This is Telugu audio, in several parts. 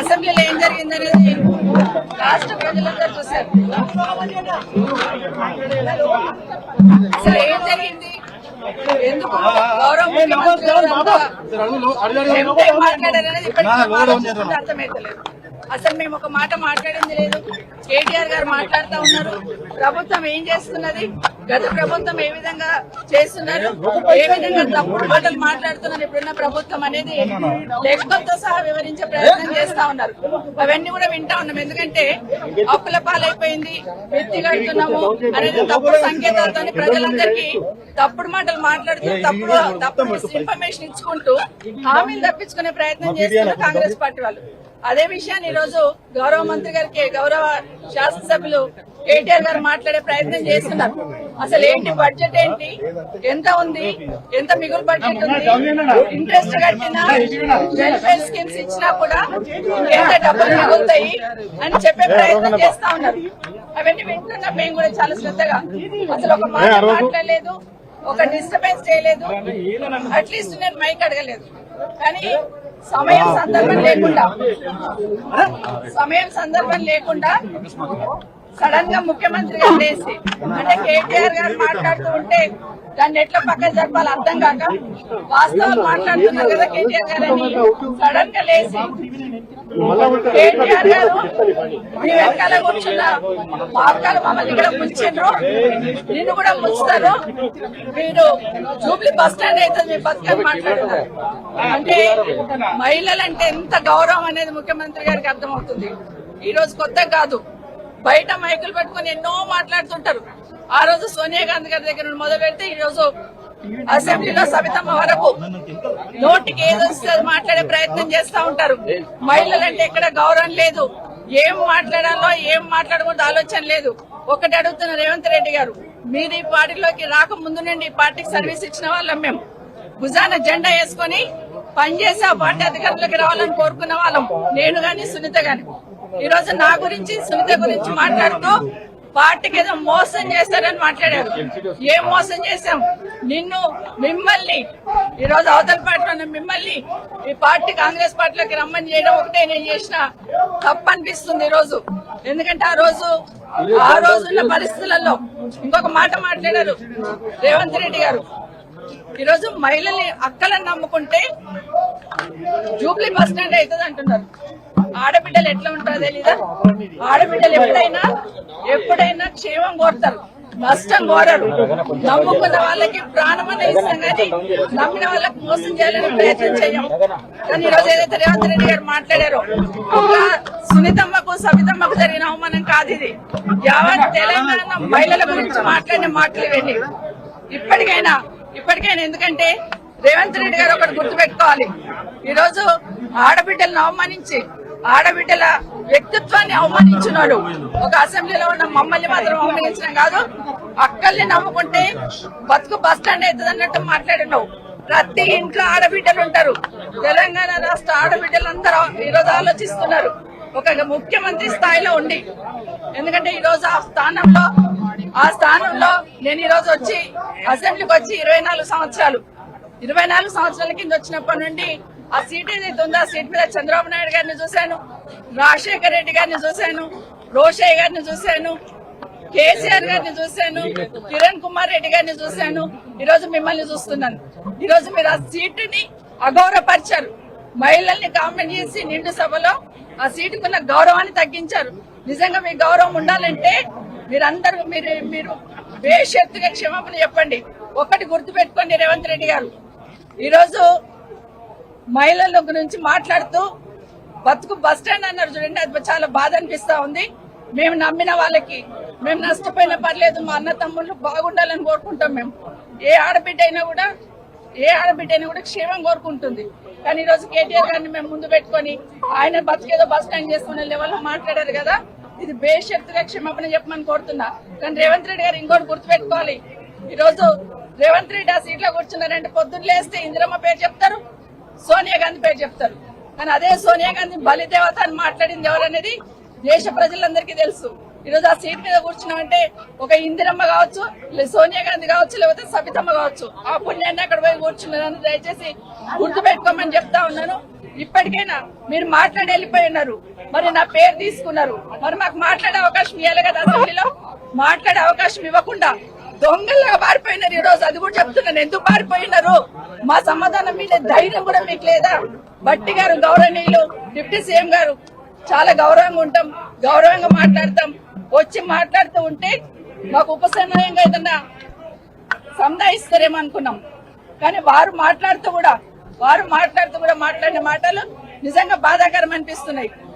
అసెంబ్లీలో ఏం జరిగిందనేది రాష్ట్ర ప్రజలందరూ చూశారు. అసలు ఏం జరిగింది? ఎందుకు గౌరవ ముఖ్యమంత్రి మాట్లాడారనేది ఇప్పటికీ అర్థమైతలేదు. అసలు మేము ఒక మాట మాట్లాడింది లేదు. కేటీఆర్ గారు మాట్లాడుతూ ఉన్నారు. ప్రభుత్వం ఏం చేస్తున్నది? గత ప్రభుత్వం ఏ విధంగా చేస్తున్నారు? ఏ విధంగా తప్పుడు మాటలు మాట్లాడుతున్నారు? ఇప్పుడున్న ప్రభుత్వం అనేది లెక్కలతో సహా వివరించే ప్రయత్నం చేస్తా ఉన్నారు. అవన్నీ కూడా వింటా ఉన్నాం. ఎందుకంటే అప్పుల పాలైపోయింది ఎత్తి కడుతున్నాము అనేది తప్పుడు సంకేతాలతో ప్రజలందరికీ తప్పుడు మాటలు మాట్లాడుతూ తప్పుడు తప్పుడు ఇన్ఫర్మేషన్ ఇచ్చుకుంటూ హామీలు తప్పించుకునే ప్రయత్నం చేస్తున్నారు కాంగ్రెస్ పార్టీ వాళ్ళు. అదే విషయాన్ని ఈ రోజు గౌరవ మంత్రి గారికి గౌరవ శాసనసభ్యులు కేటీఆర్ గారు మాట్లాడే ప్రయత్నం చేస్తున్నారు. అసలు ఏంటి బడ్జెట్ ఏంటి? ఎంత ఉంది? ఎంత మిగులు బడ్జెట్ ఉంది? ఇంట్రెస్ట్ కట్టినా వెల్ఫేర్ స్కీమ్స్ ఇచ్చినా కూడా ఎంత డబ్బులు మిగులుతాయి అని చెప్పే ప్రయత్నం చేస్తా ఉన్నారు. అవన్నీ వింటున్నాం మేము కూడా చాలా శ్రద్ధగా. అసలు ఒక మాట మాట్లాడలేదు ఒక డిస్టర్బెన్స్ చేయలేదు. అట్లీస్ట్ నేను మైక్ అడగలేదు. కానీ సమయం సందర్భం లేకుండా. సమయం సందర్భం లేకుండా సడన్గా ముఖ్యమంత్రి గారు అంటే కేటీఆర్ గారు మాట్లాడుతూ ఉంటే దాన్ని ఎట్లా పక్కన జరపాలి అర్థం కాక వాస్తవాలు మాట్లాడుతున్నారు కదా కేటీఆర్ గారని సడన్గా లేచి కేటీఆర్ గారు మీ వెనకాల కూర్చున్న మార్గాలు మమ్మల్ని ఇక్కడ ముంచిండ్రు. నిన్ను కూడా ముంచుతారు. మీరు జూబ్లీ బస్ స్టాండ్ అయితే మీ బతుకని మాట్లాడుతున్నారు అంటే మహిళలంటే ఎంత గౌరవం అనేది ముఖ్యమంత్రి గారికి అర్థమవుతుంది. ఈ రోజు కొత్త కాదు. బయట మైకులు పెట్టుకుని ఎన్నో మాట్లాడుతుంటారు. ఆ రోజు సోనియా గాంధీ గారి దగ్గర మొదలు పెడితే ఈ రోజు అసెంబ్లీలో సబితమ్మ వరకు నోటికి ఏదొస్తుంది మాట్లాడే ప్రయత్నం చేస్తా ఉంటారు. మహిళలంటే ఎక్కడ గౌరవం లేదు. ఏం మాట్లాడాలో ఏం మాట్లాడకూడదు ఆలోచన లేదు. ఒకటి అడుగుతున్న రేవంత్ రెడ్డి గారు మీరు ఈ పార్టీలోకి రాకముందు నుండి ఈ పార్టీకి సర్వీస్ ఇచ్చిన వాళ్ళం మేము భుజాన జెండా వేసుకొని పనిచేసే పార్టీ అధికారంలోకి రావాలని కోరుకున్న వాళ్ళం. నేను గాని సునీత గాని. ఈ రోజు నా గురించి సునీత గురించి మాట్లాడుతూ పార్టీకి ఏదో మోసం చేస్తారని మాట్లాడారు. ఏం మోసం చేశాం? నిన్ను మిమ్మల్ని ఈ రోజు అవతల పార్టీలో ఉన్న మిమ్మల్ని ఈ పార్టీ కాంగ్రెస్ పార్టీలోకి రమ్మని చేయడం ఒకటే నేను చేసిన తప్పు అనిపిస్తుంది ఈ రోజు. ఎందుకంటే ఆ రోజు ఆ రోజున్న పరిస్థితులలో ఇంకొక మాట మాట్లాడారు రేవంత్ రెడ్డి గారు. ఈరోజు మహిళల్ని అక్కలను నమ్ముకుంటే జూబ్లీ బస్ స్టాండ్ అవుతుంది అంటున్నారు. ఆడబిడ్డలు ఎట్లా ఉంటారో తెలీదా? ఆడబిడ్డలు ఎప్పుడైనా ఎప్పుడైనా క్షేమం కోరుతారు. నష్టం కోరరు. నమ్ముకున్న వాళ్ళకి ప్రాణమని ఇస్తాం కానీ నమ్మిన వాళ్ళకి మోసం చేయాలని ప్రయత్నం చేయం. కానీ ఈరోజు ఏదైతే రేవంత్ రెడ్డి గారు మాట్లాడారో ఒక సునీతమ్మకు సవితమ్మకు జరిగిన అవమానం కాదు ఇది. యావత్ తెలంగాణ మహిళల గురించి మాట్లాడిన మాటలు ఇవన్నీ. ఇప్పటికైనా ఇప్పటికైనా ఎందుకంటే రేవంత్ రెడ్డి గారు ఒకటి గుర్తుపెట్టుకోవాలి. ఈ రోజు ఆడబిడ్డలను అవమానించి ఆడబిడ్డల వ్యక్తిత్వాన్ని అవమానించినాడు ఒక అసెంబ్లీలో ఉన్న మమ్మల్ని మాత్రం అవమానించడం కాదు అక్కల్ని నమ్ముకుంటే బతుకు బస్ స్టాండ్ అవుతుంది అన్నట్టు మాట్లాడినావు ప్రతి ఇంట్లో ఆడబిడ్డలు ఉంటారు. తెలంగాణ రాష్ట్ర ఆడబిడ్డలందరూ ఈ రోజు ఆలోచిస్తున్నారు. ఒక ముఖ్యమంత్రి స్థాయిలో ఉండి. ఎందుకంటే ఈ రోజు ఆ స్థానంలో ఆ స్థానంలో నేను ఈ రోజు వచ్చి అసెంబ్లీకి వచ్చి ఇరవై నాలుగు సంవత్సరాలు. ఇరవై నాలుగు సంవత్సరాల కింద వచ్చినప్పటి నుండి ఆ సీట్ ఏదైతే ఉందో ఆ సీట్ మీద చంద్రబాబు నాయుడు గారిని చూశాను రాజశేఖర్ రెడ్డి గారిని చూశాను రోషయ్య గారిని చూశాను కేసీఆర్ గారిని చూశాను కిరణ్ కుమార్ రెడ్డి గారిని చూశాను. ఈ రోజు మిమ్మల్ని చూస్తున్నాను. ఈ రోజు మీరు ఆ సీటుని అగౌరవపరిచారు. మహిళల్ని కామెంట్ చేసి నిండు సభలో ఆ సీటుకున్న గౌరవాన్ని తగ్గించారు. నిజంగా మీ గౌరవం ఉండాలంటే మీరందరూ మీరు మీరు బేషరతుగా క్షమాపణ చెప్పండి. ఒకటి గుర్తు పెట్టుకోండి రేవంత్ రెడ్డి గారు. ఈరోజు మహిళల గురించి మాట్లాడుతూ బతుకు బస్ స్టాండ్ అన్నారు చూడండి అది చాలా బాధ అనిపిస్తా ఉంది. మేము నమ్మిన వాళ్ళకి మేము నష్టపోయినా పర్లేదు మా అన్న తమ్ముళ్ళు బాగుండాలని కోరుకుంటాం మేము. ఏ ఆడబిడ్డ అయినా కూడా ఏ ఆడబిడ్డ అయినా కూడా క్షేమం కోరుకుంటుంది. కానీ ఈరోజు కేటీఆర్ గారిని మేము ముందు పెట్టుకొని ఆయన బతికేదో బస్ స్టాండ్ చేసుకునే లెవెల్లో మాట్లాడారు కదా. ఇది బేషరతుగా క్షమాపణ చెప్పమని కోరుతున్నా. కానీ రేవంత్ రెడ్డి గారు ఇంకోటి గుర్తుపెట్టుకోవాలి. ఈ రోజు రేవంత్ రెడ్డి ఆ సీట్లో కూర్చున్నారంటే పొద్దున్న లేస్తే ఇందిరమ్మ పేరు చెప్తారు సోనియా గాంధీ పేరు చెప్తారు. కానీ అదే సోనియా గాంధీ బలిదేవత అని మాట్లాడింది ఎవరనేది దేశ ప్రజలందరికీ తెలుసు. ఈ రోజు ఆ సీట్ మీద కూర్చున్నామంటే ఒక ఇందిరమ్మ కావచ్చు లేదా సోనియా గాంధీ కావచ్చు లేకపోతే సబితమ్మ కావచ్చు. ఆ పుణ్యాన్ని అక్కడ పోయి కూర్చున్నాను దయచేసి గుర్తు పెట్టుకోమని చెప్తా ఉన్నాను. ఇప్పటికైనా మీరు మాట్లాడి వెళ్ళిపోయి ఉన్నారు. మరి నా పేరు తీసుకున్నారు. మరి మాకు మాట్లాడే అవకాశం ఇవ్వాలి కదా అసెంబ్లీలో? మాట్లాడే అవకాశం ఇవ్వకుండా దొంగలుగా పారిపోయినారు ఈ రోజు. అది కూడా చెప్తున్నాను. ఎందుకు పారిపోయినారు? మా సమాధానం మీద ధైర్యం కూడా మీకు లేదా? బట్టి గారు గౌరవనీయులు డిప్యూటీ సీఎం గారు చాలా గౌరవంగా ఉంటాం గౌరవంగా మాట్లాడతాం. వచ్చి మాట్లాడుతూ ఉంటే మాకు ఉపశమనంగా ఏదన్నా సంధాయిస్తారేమో అనుకున్నాం కానీ వారు మాట్లాడుతూ కూడా వారు మాట్లాడుతూ కూడా మాట్లాడిన మాటలు నిజంగా బాధాకరం అనిపిస్తున్నాయి.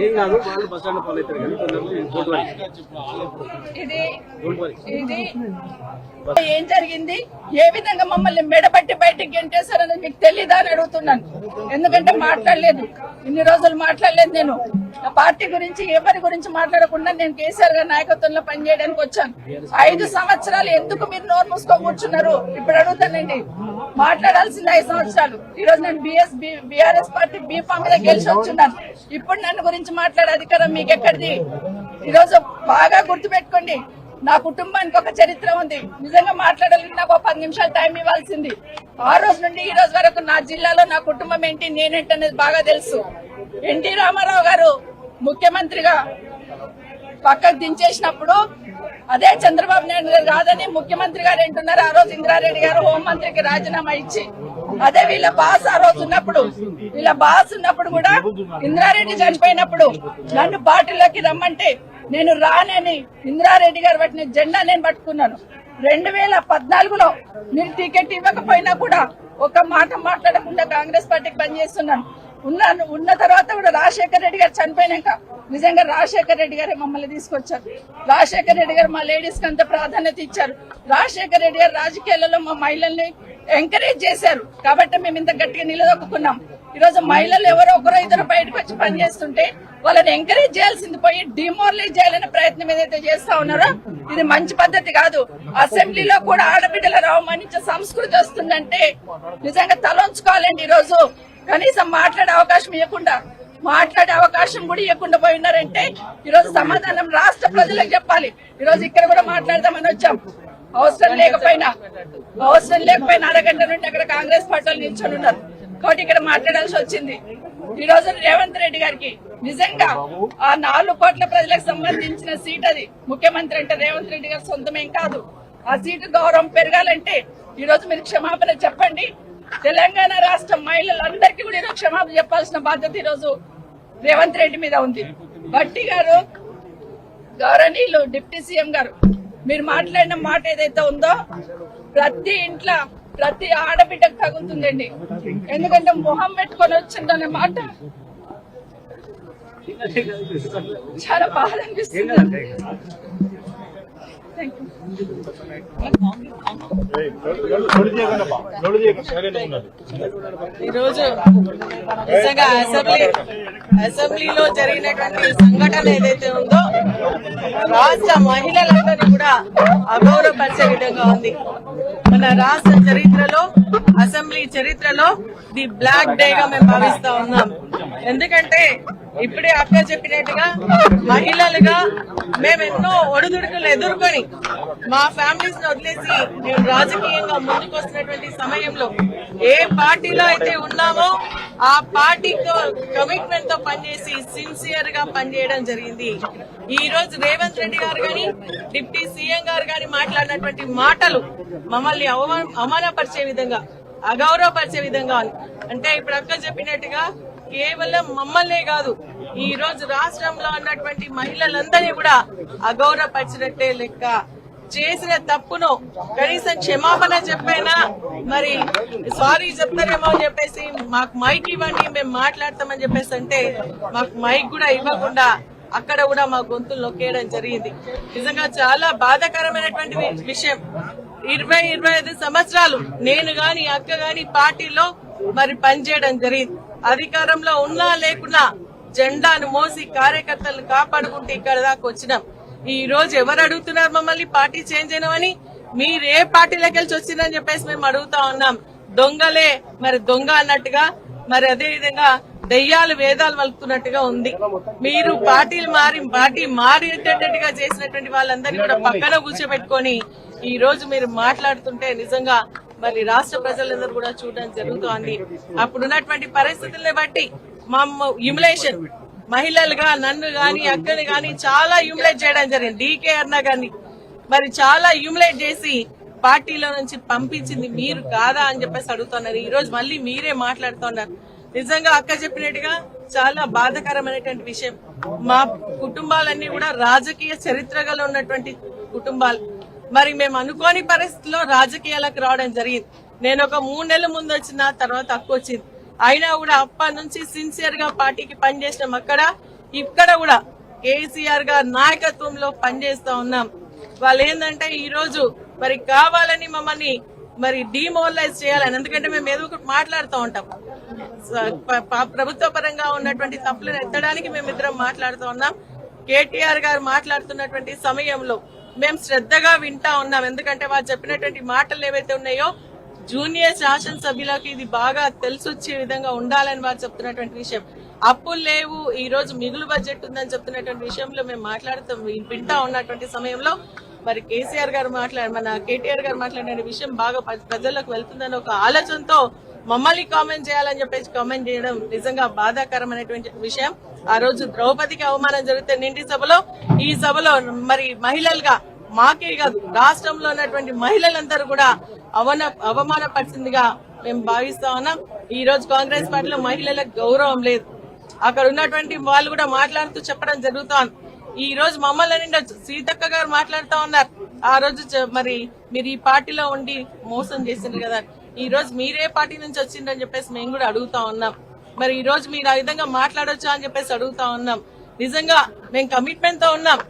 ఏం కాదు వాళ్ళు బస్ స్టాండ్ ఫాలో అవుతారు కానీ ఏం జరిగింది? ఏ విధంగా మమ్మల్ని మెడబట్టి బయటికి గెంటేశారని మీకు తెలీదా అని అడుగుతున్నాను. ఎందుకంటే మాట్లాడలేదు. ఇన్ని రోజులు మాట్లాడలేదు నేను. నా పార్టీ గురించి ఎవరి గురించి మాట్లాడకుండా నేను కేసీఆర్ గారి నాయకత్వంలో పనిచేయడానికి వచ్చాను. ఐదు సంవత్సరాలు ఎందుకు మీరు నోరు మూసుకొని కూర్చున్నారు? ఇప్పుడు అడుగుతానండి. మాట్లాడాల్సింది ఐదు సంవత్సరాలు. ఈ రోజు నేను బిఎస్ బిఆర్ఎస్ పార్టీ బీఫామ్ మీద గెలిచి వచ్చున్నాను. ఇప్పుడు నన్ను గురించి మాట్లాడే అధికారం మీకు ఎక్కడిది ఈ రోజు బాగా గుర్తుపెట్టుకోండి. నా కుటుంబానికి ఒక చరిత్ర ఉంది. నిజంగా మాట్లాడాలంటే నాకు ఒక పది నిమిషాలు టైం ఇవ్వాల్సింది. ఆ రోజు నుండి ఈ రోజు వరకు నా జిల్లాలో నా కుటుంబం ఏంటి నేనేంటి అనేది బాగా తెలుసు. ఎన్టీ రామారావు గారు ముఖ్యమంత్రిగా పక్కకు దించేసినప్పుడు అదే చంద్రబాబు నాయుడు గారు కాదని ముఖ్యమంత్రి గారు ఏంటున్నారు ఆ రోజు ఇందిరారెడ్డి గారు హోంమంత్రికి రాజీనామా ఇచ్చి అదే వీళ్ళ బాస్ ఆ రోజు ఉన్నప్పుడు వీళ్ళ బాస్ ఉన్నప్పుడు కూడా ఇందిరారెడ్డి చనిపోయినప్పుడు నన్ను పార్టీలోకి రమ్మంటే నేను రానని ఇందిరారెడ్డి గారు పట్టిన జెండా నేను పట్టుకున్నాను. రెండు వేల పద్నాలుగులో మీరు టికెట్ ఇవ్వకపోయినా కూడా ఒక మాట మాట్లాడకుండా కాంగ్రెస్ పార్టీకి పనిచేస్తున్నాను. ఉన్నాను ఉన్న తర్వాత కూడా రాజశేఖర రెడ్డి గారు చనిపోయినాక నిజంగా రాజశేఖర రెడ్డి గారే మమ్మల్ని తీసుకొచ్చారు. రాజశేఖర రెడ్డి గారు మా లేడీస్కి అంత ప్రాధాన్యత ఇచ్చారు. రాజశేఖర రెడ్డి గారు రాజకీయాలలో మా మహిళల్ని ఎంకరేజ్ చేశారు. కాబట్టి మేము ఇంత గట్టిగా నిలదొక్కున్నాం. ఈ రోజు మహిళలు ఎవరో ఒకరో ఇద్దరు బయటకు వచ్చి పనిచేస్తుంటే వాళ్ళని ఎంకరేజ్ చేయాల్సింది పోయి డిమోరలైజ్ చేయాలనే ప్రయత్నం ఏదైతే చేస్తా ఉన్నారో ఇది మంచి పద్ధతి కాదు. అసెంబ్లీలో కూడా ఆడబిడ్డల అవమానించే సంస్కృతి వస్తుందంటే నిజంగా తలంచుకోవాలండి ఈ రోజు కనీసం మాట్లాడే అవకాశం ఇవ్వకుండా మాట్లాడే అవకాశం కూడా ఇవ్వకుండా పోయినారంటే ఈ రోజు సమాధానం రాష్ట్ర ప్రజలకు చెప్పాలి. ఈ రోజు ఇక్కడ కూడా మాట్లాడదామని వచ్చాం. అవసరం లేకపోయినా అవసరం లేకపోయినా అరగంట నుండి అక్కడ కాంగ్రెస్ పార్టీలు నిల్చొని ఉన్నారు. కాబట్టి ఇక్కడ మాట్లాడాల్సి వచ్చింది. ఈ రోజు రేవంత్ రెడ్డి గారికి నిజంగా ఆ నాలుగు కోట్ల ప్రజలకు సంబంధించిన సీట్ అది. ముఖ్యమంత్రి అంటే రేవంత్ రెడ్డి గారి సొంతమేం కాదు. ఆ సీటు గౌరవం పెరగాలంటే ఈ రోజు మీరు క్షమాపణ చెప్పండి. తెలంగాణ రాష్ట్ర మహిళలందరికీ కూడా ఈరోజు క్షమాపణ చెప్పాల్సిన బాధ్యత ఈరోజు రోజు రేవంత్ రెడ్డి మీద ఉంది. బట్టి గారు గౌరవనీయులు డిప్యూటీ సీఎం గారు మీరు మాట్లాడిన మాట ఏదైతే ఉందో ప్రతి ఇంట్లో ప్రతి ఆడబిడ్డకు తగులుతుందండి. ఎందుకంటే మొహం పెట్టుకొని వచ్చిందనే మాట చాలా బాధ అనిపిస్తుంది. ఈరోజు నిజంగా అసెంబ్లీ అసెంబ్లీలో జరిగినటువంటి సంఘటన ఏదైతే ఉందో రాష్ట్ర మహిళలందరినీ కూడా అగౌరవపరిచే విధంగా ఉంది. మన రాష్ట్ర చరిత్రలో అసెంబ్లీ చరిత్రలో ది బ్లాక్ డేగా మేము భావిస్తా ఉన్నాం. ఎందుకంటే ఇప్పుడే అక్క చెప్పినట్టుగా మహిళలుగా మేము ఎన్నో ఒడిదుడుకులు ఎదుర్కొని మా ఫ్యామిలీస్ వదిలేసి మేము రాజకీయంగా ముందుకు వస్తున్నటువంటి సమయంలో ఏ పార్టీలో అయితే ఉన్నామో ఆ పార్టీతో కమిట్మెంట్తో పనిచేసి సిన్సియర్గా పనిచేయడం జరిగింది. ఈ రోజు రేవంత్ రెడ్డి గారు గాని డిప్యూటీ సీఎం గారు గాని మాట్లాడినటువంటి మాటలు మమ్మల్ని అవమానపరిచే విధంగా అగౌరవపరిచే విధంగా ఉంది. అంటే ఇప్పుడు అక్క చెప్పినట్టుగా కేవలం మమ్మల్నే కాదు ఈ రోజు రాష్ట్రంలో ఉన్నటువంటి మహిళలందరినీ కూడా అగౌరవపరిచినట్టే లెక్క. చేసిన తప్పును కనీసం క్షమాపణ చెప్పైనా మరి సారీ చెప్తారేమో అని చెప్పేసి మాకు మైక్ ఇవ్వండి మేము మాట్లాడతామని చెప్పేసి అంటే మాకు మైక్ కూడా ఇవ్వకుండా అక్కడ కూడా మా గొంతులు నొక్కేయడం జరిగింది. నిజంగా చాలా బాధాకరమైనటువంటి విషయం. ఇరవై ఇరవై ఐదు సంవత్సరాలు నేను గాని అక్క గాని పార్టీలో మరి పనిచేయడం జరిగింది. అధికారంలో ఉన్నా లేకున్నా జెండాను మోసి కార్యకర్తలను కాపాడుకుంటూ ఇక్కడ దాకా వచ్చినాం. ఈ రోజు ఎవరు అడుగుతున్నారు మమ్మల్ని? పార్టీ చేంజ్ అయినామని మీరు ఏ పార్టీలోకి వెళ్ళి వచ్చిందని చెప్పేసి మేము అడుగుతా ఉన్నాం. దొంగలే మరి దొంగ అన్నట్టుగా మరి అదే విధంగా దెయ్యాలు వేదాలు వలుకుతున్నట్టుగా ఉంది. మీరు పార్టీలు మారి పార్టీ మారేటట్టుగా చేసినటువంటి వాళ్ళందరినీ కూడా పక్కన కూర్చోబెట్టుకొని ఈ రోజు మీరు మాట్లాడుతుంటే నిజంగా మరి రాష్ట్ర ప్రజలందరూ కూడా చూడడం జరుగుతోంది. అప్పుడున్నటువంటి పరిస్థితుల్ని బట్టి మా యుములేషన్ మహిళలుగా నన్ను గాని అక్కని గాని చాలా యుములేట్ చేయడం జరిగింది. డీకే అన్నా గాని మరి చాలా యూమిలేట్ చేసి పార్టీలో నుంచి పంపించింది మీరు కాదా అని చెప్పేసి అడుగుతున్నారు. ఈ రోజు మళ్ళీ మీరే మాట్లాడుతున్నారు. నిజంగా అక్క చెప్పినట్టుగా చాలా బాధకరమైనటువంటి విషయం. మా కుటుంబాలన్నీ కూడా రాజకీయ చరిత్ర గల ఉన్నటువంటి కుటుంబాలు. మరి మేము అనుకోని పరిస్థితిలో రాజకీయాలకు రావడం జరిగింది. నేను ఒక మూడు నెలల ముందు వచ్చిన తర్వాత అక్క వచ్చింది. అయినా కూడా అప్పటి నుంచి సిన్సియర్గా పార్టీకి పనిచేసినాం అక్కడ. ఇక్కడ కూడా కేసీఆర్ గారి నాయకత్వంలో పనిచేస్తా ఉన్నాం. వాళ్ళు ఏంటంటే ఈ రోజు మరి కావాలని మమ్మల్ని మరి డిమోరలైజ్ చేయాలని. ఎందుకంటే మేము ఏదో ఒకటి మాట్లాడుతూ ఉంటాం. ప్రభుత్వ పరంగా ఉన్నటువంటి తప్పులను ఎత్తడానికి మేమిద్దరం మాట్లాడుతూ ఉన్నాం. కేటీఆర్ గారు మాట్లాడుతున్నటువంటి సమయంలో మేము శ్రద్ధగా వింటా ఉన్నాం. ఎందుకంటే వారు చెప్పినటువంటి మాటలు ఏవైతే ఉన్నాయో జూనియర్ శాసనసభ్యులకు ఇది బాగా తెలిసొచ్చే విధంగా ఉండాలని వారు చెప్తున్నటువంటి విషయం. అప్పులు లేవు ఈ రోజు మిగులు బడ్జెట్ ఉందని చెప్తున్నటువంటి విషయంలో మేము మాట్లాడుతాం వింటా ఉన్నటువంటి సమయంలో. మరి కేసీఆర్ గారు మాట్లాడ మన కేటీఆర్ గారు మాట్లాడిన విషయం బాగా ప్రజలకు వెళ్తుందని ఒక ఆలోచనతో మమ్మల్ని కామెంట్ చేయాలని చెప్పేసి కామెంట్ చేయడం నిజంగా బాధాకరమైనటువంటి విషయం. ఆ రోజు ద్రౌపదికి అవమానం జరిగితే నిండి సభలో ఈ సభలో మరి మహిళలుగా మాకే కాదు రాష్ట్రంలో ఉన్నటువంటి మహిళలందరూ కూడా అవన అవమానపరిచిందిగా మేము భావిస్తా ఉన్నాం. ఈ రోజు కాంగ్రెస్ పార్టీలో మహిళలకు గౌరవం లేదు. అక్కడ ఉన్నటువంటి వాళ్ళు కూడా మాట్లాడుతూ చెప్పడం జరుగుతోంది. ఈ రోజు మమ్మల్ని నిండొచ్చు సీతక్క గారు మాట్లాడుతూ ఉన్నారు. ఆ రోజు మరి మీరు ఈ పార్టీలో ఉండి మోసం చేసిండ్రు కదా. ఈ రోజు మీరే పార్టీ నుంచి వచ్చిందని చెప్పేసి మేము కూడా అడుగుతా ఉన్నాం. మరి ఈ రోజు మీరు ఆ విధంగా మాట్లాడొచ్చా అని చెప్పేసి అడుగుతా ఉన్నాం. నిజంగా మేము కమిట్మెంట్తో ఉన్నాం.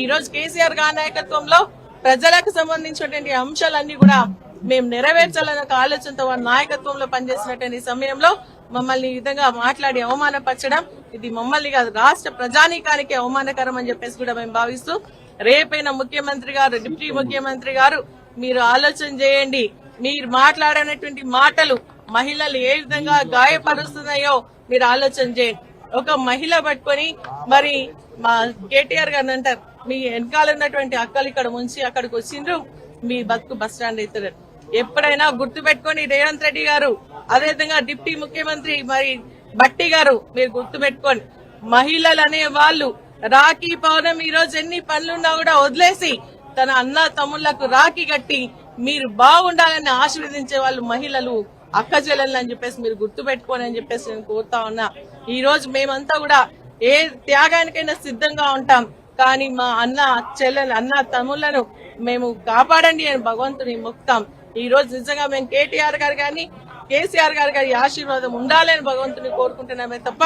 ఈ రోజు కేసీఆర్ గారి నాయకత్వంలో ప్రజలకు సంబంధించినటువంటి అంశాలన్నీ కూడా మేము నెరవేర్చాలనే ఒక ఆలోచనతో వారి నాయకత్వంలో పనిచేసినటువంటి సమయంలో మమ్మల్ని ఈ విధంగా మాట్లాడి అవమానపరచడం ఇది మమ్మల్ని కాదు రాష్ట్ర ప్రజానీకానికి అవమానకరం అని చెప్పేసి కూడా మేము భావిస్తూ రేపైన ముఖ్యమంత్రి గారు డిప్యూటీ ముఖ్యమంత్రి గారు మీరు ఆలోచన చేయండి. మీరు మాట్లాడినటువంటి మాటలు మహిళలు ఏ విధంగా గాయపరుస్తున్నాయో మీరు ఆలోచన చేయండి. ఒక మహిళ పట్టుకొని మరి మా కేటీఆర్ గారు అంటారు మీ వెనకాల ఉన్నటువంటి అక్కలు ఇక్కడ ఉంచి అక్కడికి వచ్చిండ్రు మీ బతుకు బస్ స్టాండ్ అవుతారు ఎప్పుడైనా గుర్తు పెట్టుకొని రేవంత్ రెడ్డి గారు అదేవిధంగా డిప్యూటీ ముఖ్యమంత్రి మరి బట్టి గారు మీరు గుర్తు పెట్టుకోండి మహిళలు అనే వాళ్ళు రాఖీ పౌర్ణమి ఈ రోజు ఎన్ని పనులున్నా కూడా వదిలేసి తన అన్న తమ్ముళ్ళకు రాఖీ కట్టి మీరు బాగుండాలని ఆశీర్వదించే వాళ్ళు మహిళలు అక్క చెల్లెలు అని చెప్పేసి మీరు గుర్తు పెట్టుకోని అని చెప్పేసి నేను కోరుతా ఉన్నా. ఈ రోజు మేమంతా కూడా ఏ త్యాగానికైనా సిద్ధంగా ఉంటాం. కానీ మా అన్న చెల్లెలు అన్న తమ్ముళ్ళను మేము కాపాడండి అని భగవంతుని మొక్తాం. ఈ రోజు నిజంగా మేము కేటీఆర్ గారు కానీ కేసీఆర్ గారు గారి ఆశీర్వాదం ఉండాలని భగవంతుని కోరుకుంటున్నామే తప్ప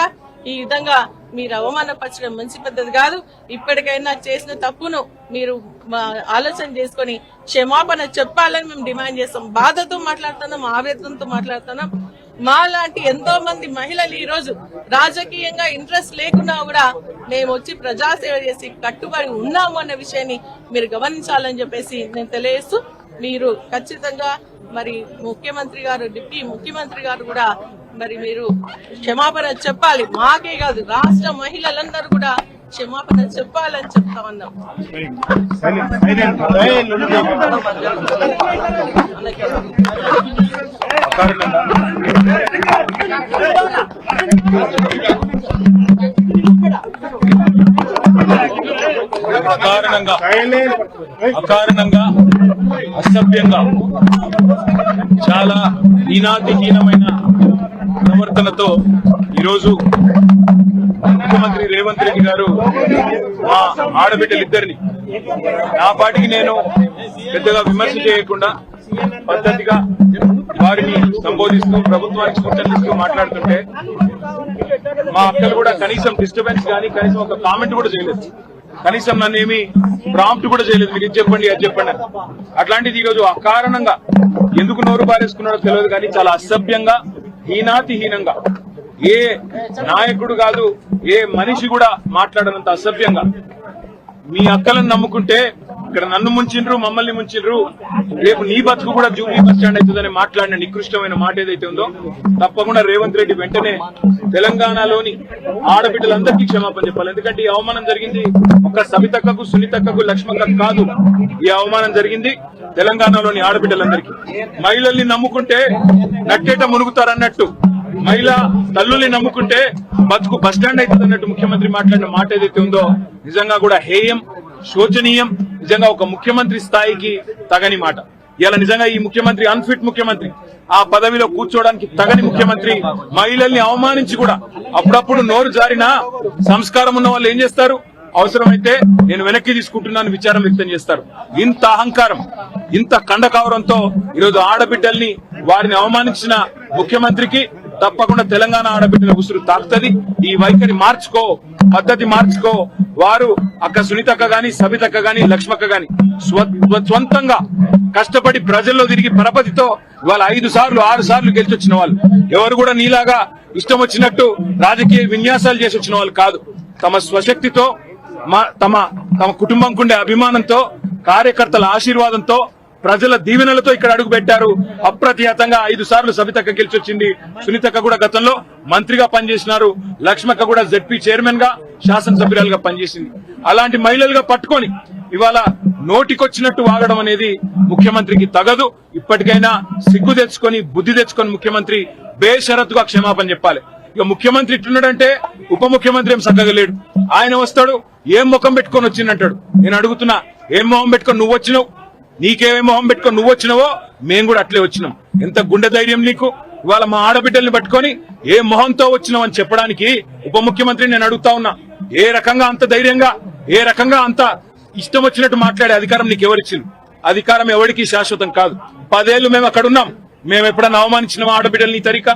ఈ విధంగా మీరు అవమానపరచడం మంచి పద్ధతి కాదు. ఇప్పటికైనా చేసిన తప్పును మీరు మా ఆలోచన చేసుకొని క్షమాపణ చెప్పాలని మేము డిమాండ్ చేస్తాం. బాధతో మాట్లాడుతున్నాం ఆవేదనతో మాట్లాడుతున్నాం. మా లాంటి ఎంతో మంది మహిళలు ఈ రోజు రాజకీయంగా ఇంట్రెస్ట్ లేకున్నా కూడా మేము వచ్చి ప్రజాసేవ చేసి కట్టుబడి ఉన్నాము అన్న విషయాన్ని మీరు గమనించాలని చెప్పేసి నేను తెలియజేస్తూ మీరు ఖచ్చితంగా మరి ముఖ్యమంత్రి గారు డిప్యూటీ ముఖ్యమంత్రి గారు కూడా మరి మీరు క్షమాపణ చెప్పాలి. మాకే కాదు రాష్ట్ర మహిళలందరూ కూడా క్షమాపణ చెప్పాలని చెప్తా ఉన్నాం. అకారణంగా అకారణంగా అసభ్యంగా చాలా హీనాతిహీనమైన ప్రవర్తనతో ఈరోజు ముఖ్యమంత్రి రేవంత్ రెడ్డి గారు మా ఆడబిడ్డలిద్దరిని నా పాటికి నేను పెద్దగా విమర్శ చేయకుండా పద్ధతిగా వారిని సంబోధిస్తూ ప్రభుత్వానికి సూచనలు ఇస్తూ మాట్లాడుతుంటే మా అక్కలు కూడా కనీసం డిస్టర్బెన్స్ కానీ కనీసం ఒక కామెంట్ కూడా చేయలేదు. కనీసం నన్ను ఏమి ప్రాంప్ట్ కూడా చేయలేదు. మీరు ఇది చెప్పండి అది చెప్పండి అట్లాంటిది ఈరోజు అకారణంగా ఎందుకు నోరు పారేసుకున్నాడో తెలియదు కానీ చాలా అసభ్యంగా హీనాతిహీనంగా ఏ నాయకుడు కాదు ఏ మనిషి కూడా మాట్లాడనంత అసభ్యంగా. మీ అక్కలను నమ్ముకుంటే ఇక్కడ నన్ను ముంచిండ్రు మమ్మల్ని ముంచిండ్రు రేపు నీ బతుకు కూడా జూబ్లీ బస్ స్టాండ్ అవుతుందని మాట్లాడిన నికృష్టమైన మాట ఏదైతే ఉందో తప్పకుండా రేవంత్ రెడ్డి వెంటనే తెలంగాణలోని ఆడబిడ్డలందరికీ క్షమాపణ చెప్పాలి. ఎందుకంటే ఈ అవమానం జరిగింది ఒక సవితక్కకు సునీతక్కకు లక్ష్మక్కకు కాదు. ఈ అవమానం జరిగింది తెలంగాణలోని ఆడబిడ్డలందరికీ. మహిళల్ని నమ్ముకుంటే నట్టేట మునుగుతారన్నట్టు మహిళ తల్లుల్ని నమ్ముకుంటే బతుకు బస్టాండ్ అవుతుంది అన్నట్టు ముఖ్యమంత్రి మాట్లాడిన మాట ఏదైతే ఉందో నిజంగా కూడా హేయం. శోచనీయం. నిజంగా ఒక ముఖ్యమంత్రి స్థాయికి తగని మాట. ఇలా నిజంగా ఈ ముఖ్యమంత్రి అన్ఫిట్ ముఖ్యమంత్రి ఆ పదవిలో కూర్చోవడానికి తగని ముఖ్యమంత్రి మహిళల్ని అవమానించి కూడా అప్పుడప్పుడు నోరు జారిన సంస్కారం ఉన్న వాళ్ళు ఏం చేస్తారు? అవసరమైతే నేను వెనక్కి తీసుకుంటున్నాను విచారం వ్యక్తం చేస్తారు. ఇంత అహంకారం ఇంత కండకావరంతో ఈరోజు ఆడబిడ్డల్ని వారిని అవమానించిన ముఖ్యమంత్రికి తప్పకుండా తెలంగాణ ఆడబిడ్డల ఉసురు తాకుతుంది. ఈ వైఖరి మార్చుకో పద్ధతి మార్చుకో. వారు అక్క సునీతక్క గాని సబితక్క గాని లక్ష్మక్క గాని స్వంతంగా కష్టపడి ప్రజల్లో తిరిగి పరపతితో ఇవాళ ఐదు సార్లు ఆరు సార్లు గెలిచొచ్చిన వాళ్ళు. ఎవరు కూడా నీలాగా ఇష్టం వచ్చినట్టు రాజకీయ విన్యాసాలు చేసి వచ్చిన వాళ్ళు కాదు. తమ స్వశక్తితో తమ తమ కుటుంబం కుండే అభిమానంతో కార్యకర్తల ఆశీర్వాదంతో ప్రజల దీవెనలతో ఇక్కడ అడుగు పెట్టారు అప్రతిహతంగా ఐదు సార్లు సబితక్క గెలిచొచ్చింది. సునీతక్క కూడా గతంలో మంత్రిగా పనిచేసినారు. లక్ష్మక్క కూడా జెడ్పీ చైర్మన్గా శాసనసభ్యురాలుగా పనిచేసింది. అలాంటి మహిళలుగా పట్టుకొని ఇవాళ నోటికొచ్చినట్టు వాగడం అనేది ముఖ్యమంత్రికి తగదు. ఇప్పటికైనా సిగ్గు తెచ్చుకొని బుద్ధి తెచ్చుకొని ముఖ్యమంత్రి బేషరతుగా క్షమాపణ చెప్పాలి. ఇక ముఖ్యమంత్రి ఇట్లున్నాడంటే ఉప ముఖ్యమంత్రి ఏం చక్కగా లేడు. ఆయన వస్తాడు ఏం ముఖం పెట్టుకొని వచ్చిందంటాడు. నేను అడుగుతున్నా ఏం మొహం పెట్టుకొని నువ్వు వచ్చినావు నీకేమే మొహం పెట్టుకొని నువ్వు వచ్చినావో మేము కూడా అట్లే వచ్చినాం. ఎంత గుండె ధైర్యం నీకు? ఇవాళ మా ఆడబిడ్డల్ని పట్టుకొని ఏ మొహంతో వచ్చినామని చెప్పడానికి ఉప ముఖ్యమంత్రిని నేను అడుగుతా ఉన్నా. ఏ రకంగా అంత ధైర్యంగా ఏ రకంగా అంత ఇష్టం వచ్చినట్టు మాట్లాడే అధికారం నీకు ఎవరిచ్చింది? అధికారం ఎవరికి శాశ్వతం కాదు. పదేళ్ళు మేము అక్కడ ఉన్నాం మేము ఎప్పుడన్నా అవమానించిన ఆడబిడ్డల్ని తరిక?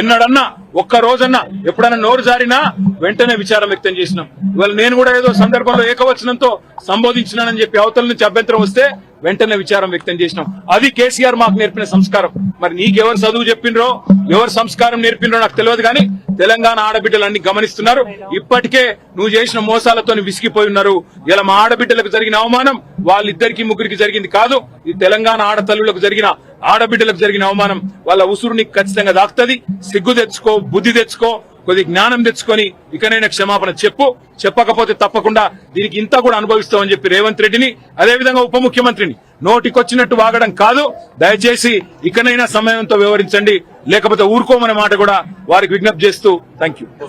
ఎన్నడన్నా ఒక్క రోజన్నా ఎప్పుడన్నా నోరు జారినా వెంటనే విచారం వ్యక్తం చేసినాం. ఇవాళ నేను కూడా ఏదో సందర్భంలో ఏకవచనంతో సంబోధించినానని చెప్పి అవతల నుంచి అభ్యంతరం వస్తే వెంటనే విచారం వ్యక్తం చేసినాం. అది కేసీఆర్ మాకు నేర్పిన సంస్కారం. మరి నీకెవరు చదువు చెప్పిండ్రో ఎవరు సంస్కారం నేర్పిండ్రో నాకు తెలియదు కానీ తెలంగాణ ఆడబిడ్డలు అన్ని గమనిస్తున్నారు. ఇప్పటికే నువ్వు చేసిన మోసాలతో విసిగిపోయి ఉన్నారు. ఇలా మా ఆడబిడ్డలకు జరిగిన అవమానం వాళ్ళిద్దరికి ముగ్గురికి జరిగింది కాదు. ఇది తెలంగాణ ఆడతల్లులకు జరిగిన ఆడబిడ్డలకు జరిగిన అవమానం వాళ్ళ ఉసురు నీకు ఖచ్చితంగా దాక్తుంది. సిగ్గు తెచ్చుకో బుద్ధి తెచ్చుకో కొద్ది జ్ఞానం తెచ్చుకొని ఇకనైనా క్షమాపణ చెప్పు. చెప్పకపోతే తప్పకుండా దీనికి ఇంత కూడా అనుభవిస్తామని చెప్పి రేవంత్ రెడ్డిని అదేవిధంగా ఉప ముఖ్యమంత్రిని నోటికొచ్చినట్టు వాగడం కాదు. దయచేసి ఇకనైనా సమయంతో వివరించండి లేకపోతే ఊరుకోమనే మాట కూడా వారికి విజ్ఞప్తి చేస్తూ థ్యాంక్ యూ